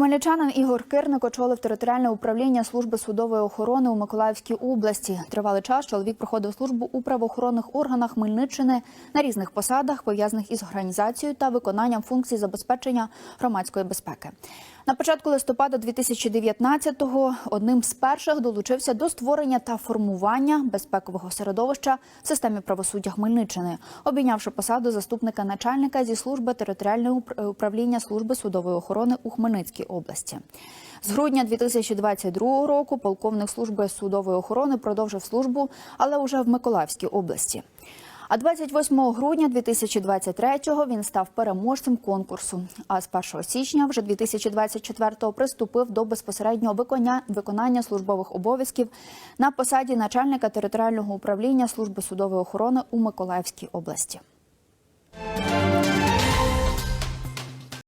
Хмельничанин Ігор Кирник очолив територіальне управління служби судової охорони у Миколаївській області. Тривалий час чоловік проходив службу у правоохоронних органах Хмельниччини на різних посадах, пов'язаних із організацією та виконанням функцій забезпечення громадської безпеки. На початку листопада 2019-го одним з перших долучився до створення та формування безпекового середовища в системі правосуддя Хмельниччини, обійнявши посаду заступника начальника зі служби територіального управління служби судової охорони у Хмельницькій області. З грудня 2022 року полковник служби судової охорони продовжив службу, але уже в Миколаївській області. А 28 грудня 2023-го він став переможцем конкурсу. А з 1 січня вже 2024-го приступив до безпосереднього виконання, виконання службових обов'язків на посаді начальника територіального управління служби судової охорони у Миколаївській області.